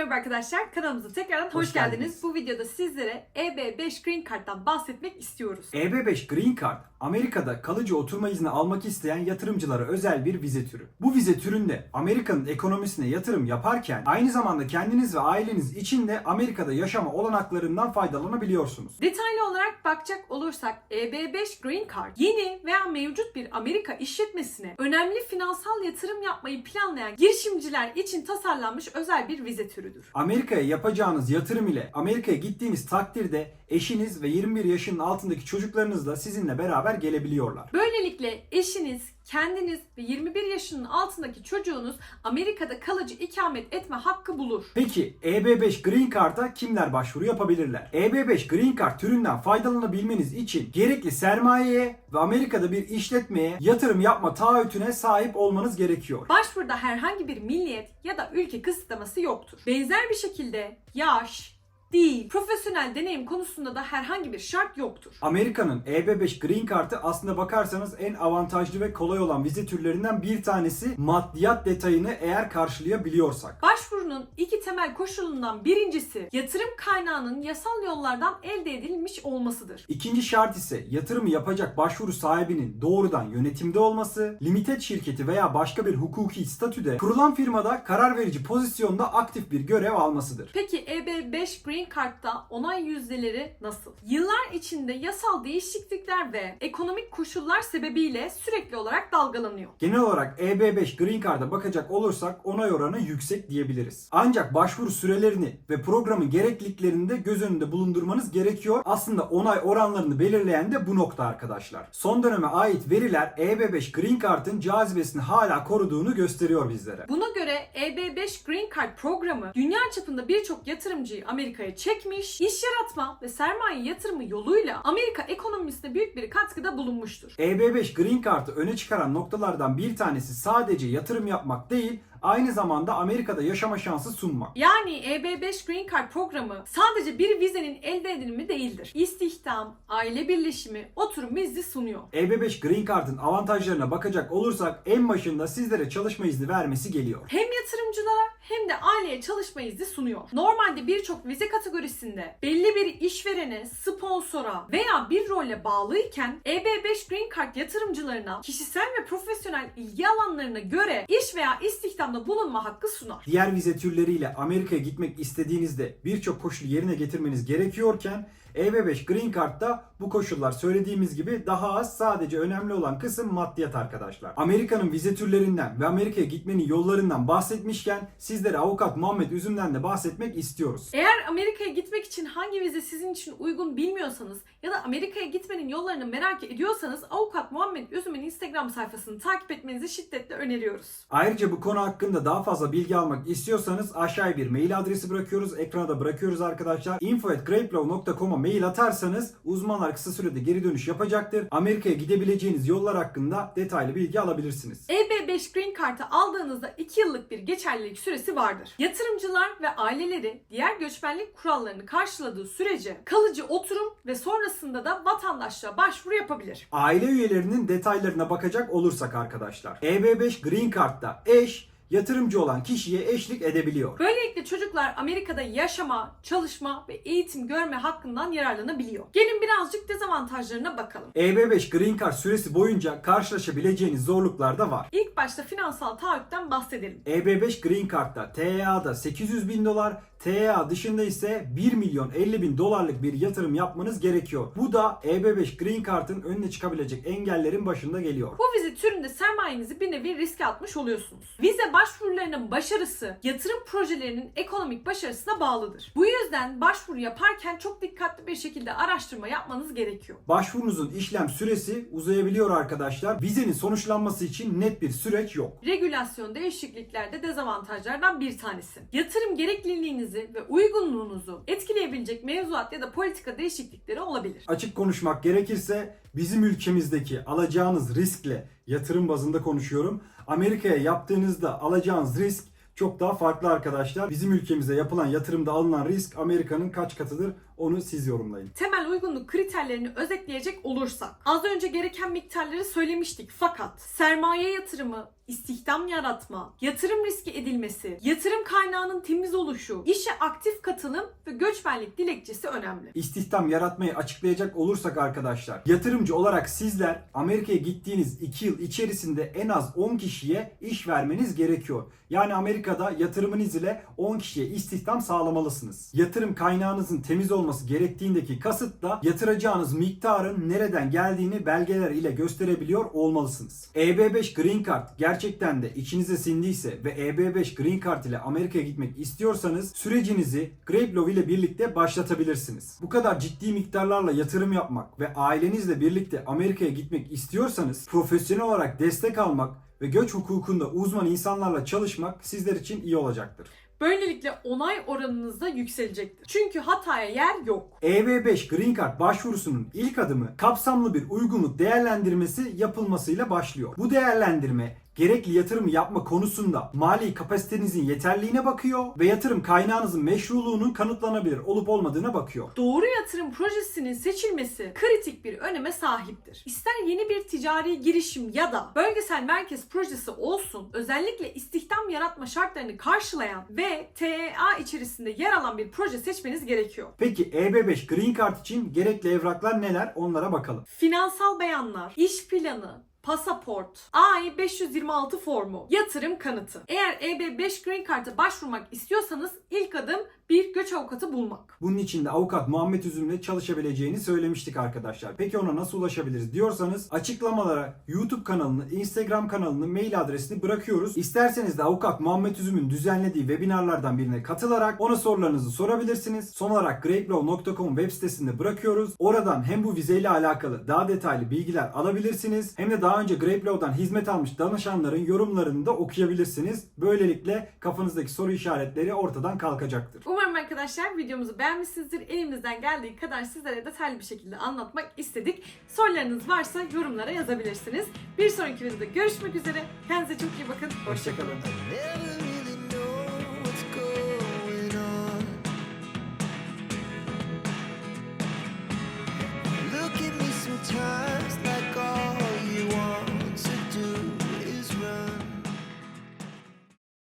merhaba arkadaşlar. Kanalımıza tekrardan hoş, Hoş geldiniz. geldiniz. Bu videoda sizlere EB5 Green Card'dan bahsetmek istiyoruz. EB5 Green Card, Amerika'da kalıcı oturma izni almak isteyen yatırımcılara özel bir vize türü. Bu vize türünde Amerika'nın ekonomisine yatırım yaparken aynı zamanda kendiniz ve aileniz için de Amerika'da yaşama olanaklarından faydalanabiliyorsunuz. Detaylı olarak bakacak olursak EB5 Green Card yeni veya mevcut bir Amerika işletmesine önemli finansal yatırım yapmayı planlayan girişimciler için tasarlanmış özel bir vize türüdür. Amerika'ya yapacağınız yatırım ile Amerika'ya gittiğiniz takdirde eşiniz ve 21 yaşının altındaki çocuklarınız da sizinle beraber gelebiliyorlar. Böylelikle eşiniz, kendiniz ve 21 yaşının altındaki çocuğunuz Amerika'da kalıcı ikamet etme hakkı bulur. Peki EB5 Green Card'a kimler başvuru yapabilirler? EB5 Green Card türünden faydalanabilmeniz için gerekli sermayeye ve Amerika'da bir işletmeye yatırım yapma taahhütüne sahip olmanız gerekiyor. Başvuruda herhangi bir milliyet ya da ülke kısıtlaması yoktur. Benzer bir şekilde yaş, dil, profesyonel deneyim konusunda da herhangi bir şart yoktur. Amerika'nın EB5 Green Card'ı aslında bakarsanız en avantajlı ve kolay olan vize türlerinden bir tanesi maddiyat detayını eğer karşılayabiliyorsak. Başvurunun iki temel koşulundan birincisi yatırım kaynağının yasal yollardan elde edilmiş olmasıdır. İkinci şart ise yatırımı yapacak başvuru sahibinin doğrudan yönetimde olması, limited şirketi veya başka bir hukuki statüde kurulan firmada karar verici pozisyonda aktif bir görev almasıdır. Peki EB5 Green Card'da onay yüzdeleri nasıl? Yıllar içinde yasal değişiklikler ve ekonomik koşullar sebebiyle sürekli olarak dalgalanıyor. Genel olarak EB5 Green Card'a bakacak olursak onay oranı yüksek diyebiliriz. Ancak başvuru sürelerini ve programın gerekliliklerini de göz önünde bulundurmanız gerekiyor. Aslında onay oranlarını belirleyen de bu nokta arkadaşlar. Son döneme ait veriler EB5 Green Card'ın cazibesini hala koruduğunu gösteriyor bizlere. Buna göre EB5 Green Card programı dünya çapında birçok yatırımcıyı Amerika'ya çekmiş, iş yaratma ve sermaye yatırımı yoluyla Amerika ekonomisine büyük bir katkıda bulunmuştur. EB5 Green Card'ı öne çıkaran noktalardan bir tanesi sadece yatırım yapmak değil, aynı zamanda Amerika'da yaşama şansı sunmak. Yani EB5 Green Card programı sadece bir vizenin elde edilimi değildir. İstihdam, aile birleşimi, oturum izni sunuyor. EB5 Green Card'ın avantajlarına bakacak olursak en başında sizlere çalışma izni vermesi geliyor. Hem yatırımcılara hem de aileye çalışma izni sunuyor. Normalde birçok vize kategorisinde belli bir işverene, sponsora veya bir rolle bağlıyken EB5 Green Card yatırımcılarına kişisel ve profesyonel ilgi alanlarına göre iş veya istihdamda bulunma hakkı sunar. Diğer vize türleriyle Amerika'ya gitmek istediğinizde birçok koşulu yerine getirmeniz gerekiyorken EB5 Green Card'da bu koşullar söylediğimiz gibi daha az sadece önemli olan kısım maddiyat arkadaşlar. Amerika'nın vize türlerinden ve Amerika'ya gitmenin yollarından bahsetmişken sizlere avukat Muhammed Üzüm'den de bahsetmek istiyoruz. Eğer Amerika'ya gitmek için hangi vize sizin için uygun bilmiyorsanız ya da Amerika'ya gitmenin yollarını merak ediyorsanız Avukat Muhammed Üzüm'ün Instagram sayfasını takip etmenizi şiddetle öneriyoruz. Ayrıca bu konu hakkında daha fazla bilgi almak istiyorsanız aşağıya bir mail adresi bırakıyoruz. Ekrana da bırakıyoruz arkadaşlar. info.grapelaw.com'a mail atarsanız uzmanlar kısa sürede geri dönüş yapacaktır. Amerika'ya gidebileceğiniz yollar hakkında detaylı bilgi alabilirsiniz. EB5 Green Card'ı aldığınızda 2 yıllık bir geçerlilik süresi vardır. Yatırımcılar ve aileleri diğer göçmenlik kurallarını karşıladığı sürece kalıcı oturum ve sonrasında da vatandaşlığa başvuru yapabilir. Aile üyelerinin detaylarına bakacak olursak arkadaşlar. EB5 Green Card'da eş, yatırımcı olan kişiye eşlik edebiliyor. Böylelikle çocuklar Amerika'da yaşama, çalışma ve eğitim görme hakkından yararlanabiliyor. Gelin birazcık dezavantajlarına bakalım. EB5 Green Card süresi boyunca karşılaşabileceğiniz zorluklar da var. İlk başta finansal taahhütten bahsedelim. EB5 Green Card'da TEA'da 800 bin dolar, TEA dışında ise 1 milyon 50 bin dolarlık bir yatırım yapmanız gerekiyor. Bu da EB5 Green Card'ın önüne çıkabilecek engellerin başında geliyor. Bu vize türünde sermayenizi bir nevi riske atmış oluyorsunuz. Vize başvurularının başarısı yatırım projelerinin ekonomik başarısına bağlıdır. Bu yüzden başvuru yaparken çok dikkatli bir şekilde araştırma yapmanız gerekiyor. Başvurunuzun işlem süresi uzayabiliyor arkadaşlar. Vizenin sonuçlanması için net bir süreç yok. Regülasyon değişiklikler de dezavantajlardan bir tanesi. Yatırım gerekliliğinizi ve uygunluğunuzu etkileyebilecek mevzuat ya da politika değişiklikleri olabilir. Açık konuşmak gerekirse bizim ülkemizdeki alacağınız riskle yatırım bazında konuşuyorum. Amerika'ya yaptığınızda alacağınız risk çok daha farklı arkadaşlar. Bizim ülkemize yapılan yatırımda alınan risk Amerika'nın kaç katıdır onu siz yorumlayın. Temel uygunluk kriterlerini özetleyecek olursak az önce gereken miktarları söylemiştik fakat sermaye yatırımı, istihdam yaratma, yatırım riski edilmesi, yatırım kaynağının temiz oluşu, işe aktif katılım ve göçmenlik dilekçesi önemli. İstihdam yaratmayı açıklayacak olursak arkadaşlar, yatırımcı olarak sizler Amerika'ya gittiğiniz 2 yıl içerisinde en az 10 kişiye iş vermeniz gerekiyor. Yani Amerika'da yatırımınız ile 10 kişiye istihdam sağlamalısınız. Yatırım kaynağınızın temiz olması gerektiğindeki kasıt da yatıracağınız miktarın nereden geldiğini belgeler ile gösterebiliyor olmalısınız. EB5 Green Card gerçekten de içinize sindiyse ve EB5 Green Card ile Amerika'ya gitmek istiyorsanız sürecinizi Grape ile birlikte başlatabilirsiniz. Bu kadar ciddi miktarlarla yatırım yapmak ve ailenizle birlikte Amerika'ya gitmek istiyorsanız profesyonel olarak destek almak ve göç hukukunda uzman insanlarla çalışmak sizler için iyi olacaktır. Böylelikle onay oranınız da yükselecektir. Çünkü hataya yer yok. EB5 Green Card başvurusunun ilk adımı kapsamlı bir uygunluk değerlendirmesi yapılmasıyla başlıyor. Bu değerlendirme gerekli yatırımı yapma konusunda mali kapasitenizin yeterliğine bakıyor ve yatırım kaynağınızın meşruluğunun kanıtlanabilir olup olmadığına bakıyor. Doğru yatırım projesinin seçilmesi kritik bir öneme sahiptir. İster yeni bir ticari girişim ya da bölgesel merkez projesi olsun, özellikle istihdam yaratma şartlarını karşılayan ve TEA içerisinde yer alan bir proje seçmeniz gerekiyor. Peki EB5 Green Card için gerekli evraklar neler onlara bakalım. Finansal beyanlar, iş planı, pasaport, AI 526 formu, yatırım kanıtı. Eğer EB5 Green Card'a başvurmak istiyorsanız ilk adım bir göç avukatı bulmak. Bunun için de avukat Muhammed Üzüm'le çalışabileceğini söylemiştik arkadaşlar. Peki ona nasıl ulaşabiliriz diyorsanız açıklamalara YouTube kanalını, Instagram kanalını, mail adresini bırakıyoruz. İsterseniz de avukat Muhammed Üzüm'ün düzenlediği webinarlardan birine katılarak ona sorularınızı sorabilirsiniz. Son olarak grapelaw.com web sitesinde bırakıyoruz. Oradan hem bu vizeyle alakalı daha detaylı bilgiler alabilirsiniz hem de daha önce Grapelaw'dan hizmet almış danışanların yorumlarını da okuyabilirsiniz. Böylelikle kafanızdaki soru işaretleri ortadan kalkacaktır. Umarım arkadaşlar videomuzu beğenmişsinizdir. Elimizden geldiği kadar sizlere detaylı bir şekilde anlatmak istedik. Sorularınız varsa yorumlara yazabilirsiniz. Bir sonraki videoda görüşmek üzere. Kendinize çok iyi bakın. Hoşçakalın. Hoşçakalın.